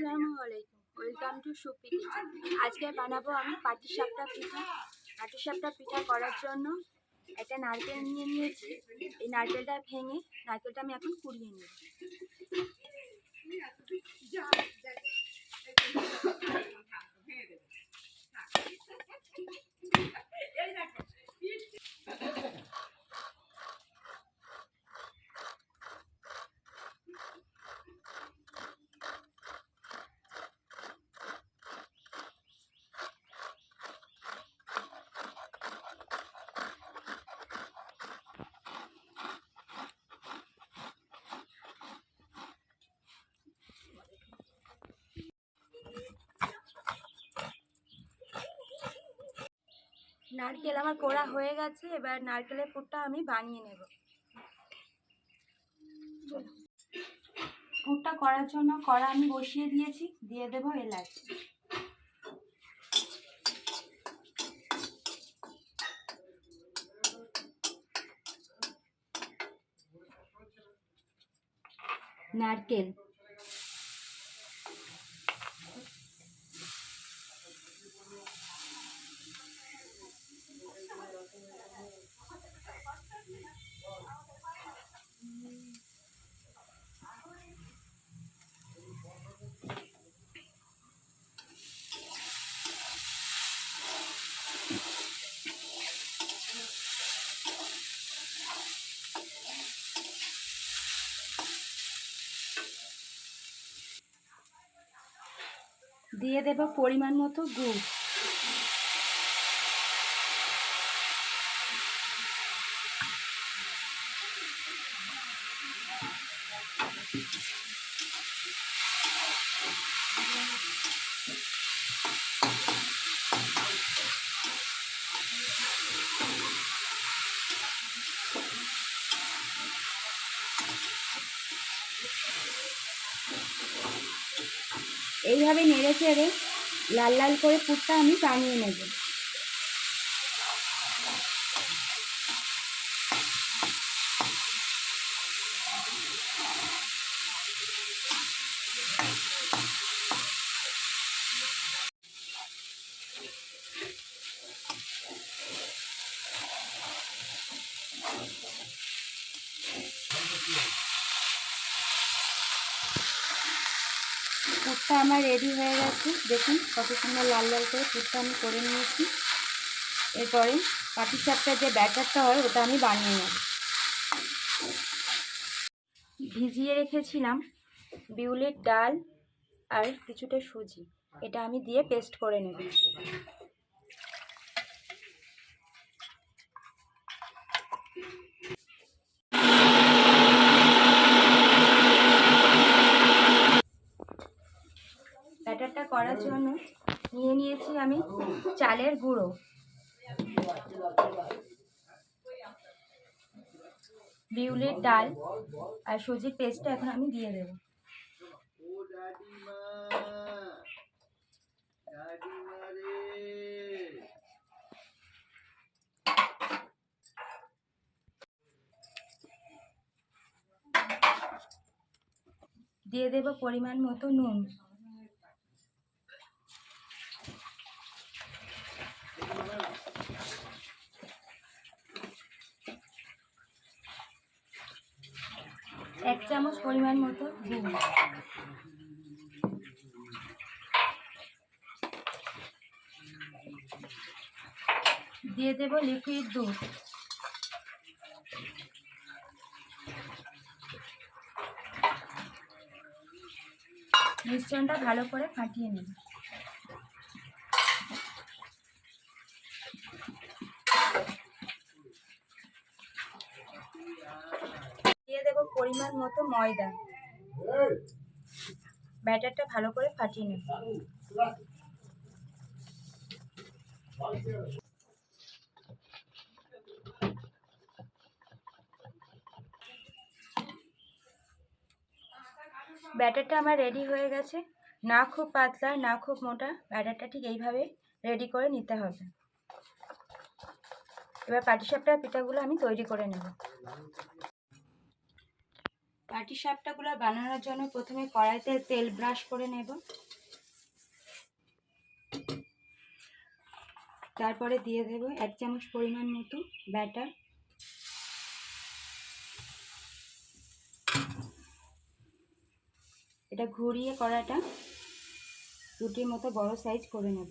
আসসালামু আলাইকুম। Welcome to soupy kitchen আজকে বানাবো আমি পাটিসাপটা পিঠা। পাটিসাপটা পিঠা করার জন্য একটা নারকেল নিয়ে নিয়েছি। এই নারকেলটা ভেঙে, নারকেলটা আমি এখন কুড়িয়ে নেব। নারকেল আমার কোড়া হয়ে গেছে, এবার নারকেলের পুরটা আমি বানিয়ে নেব। পুরটা করার জন্য কড়া আমি বসিয়ে দিয়েছি, দিয়ে দেবো এলাচ নারকেল দিয়ে দেব পরিমাণ মতো গুড়। এইভাবে নেড়ে চেড়ে লাল লাল করে পুরটা আমি বানিয়ে নেব। পুরটা আমার রেডি হয়ে গেছে। দেখুন কত সুন্দর লাল লাল করে পুরটা আমি করে নিয়েছি। এরপরে পাটিসাপটার যে ব্যাটারটা হয়, ওটা আমি বানিয়ে নেব। ভিজিয়ে রেখেছিলাম বিউলির ডাল আর কিছুটা সুজি। এটা আমি দিয়ে পেস্ট করে নেব ব্যাটারটা করার জন্য নিয়ে নিয়েছি আমি চালের গুঁড়ো। বিউলির ডাল আর সুজির পেস্টটা এখন আমি দিয়ে দেবো। দিয়ে দেবো পরিমাণ মতো নুন। এক চামচ পরিমাণ মতো গুড় দিয়ে দেবো লিকুইড দুধ। মিশ্রণটা ভালো করে ফাটিয়ে নিন দিয়ে দেবো পরিমাণ মতো ময়দা। ব্যাটারটা ভালো করে ফাটিয়ে নেব। ব্যাটারটা আমার রেডি হয়ে গেছে। না খুব পাতলা, না খুব মোটা। ব্যাটারটা ঠিক এইভাবে রেডি করে নিতে হবে। এবার পাটিসাপটার পিঠাগুলো আমি তৈরি করে নেব। পাটি সাপটাগুলো বানানোর জন্য প্রথমে কড়াইতে তেল ব্রাশ করে নেব। তারপরে দিয়ে দেব এক চামচ পরিমাণ মতো ব্যাটার। এটা ঘুরিয়ে কড়াটা রুটির মতো বড় সাইজ করে নেব।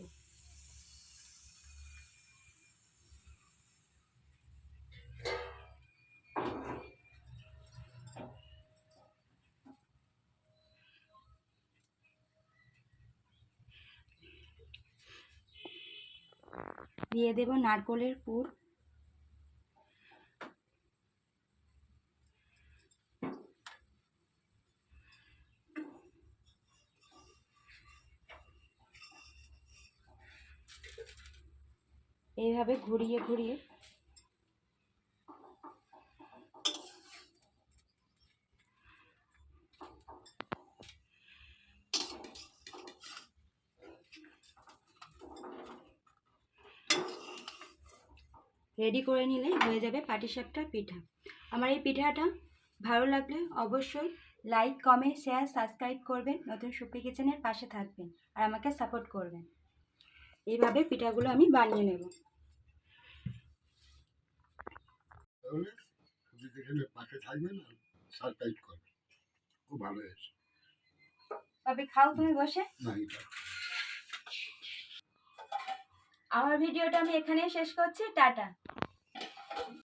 দিয়ে দেব নারকলের পুর। এইভাবে ঘুরিয়ে ঘুরিয়ে রেডি করে নিলে হয়ে যাবে পাটিসাপটা পিঠা। আমার এই পিঠাটা ভালো লাগলে অবশ্যই লাইক কমেন্ট শেয়ার সাবস্ক্রাইব করবেন। নতুন সুপি কিচেনের পাশে থাকবেন আর আমাকে সাপোর্ট করবেন। এইভাবে পিঠাগুলো আমি বানিয়ে নেব। পাশে থাকবেন খুব ভালো হয়েছে। তবে খাও তুমি বসে। না আমার ভিডিওটা আমি এখানেই শেষ করছি টাটা।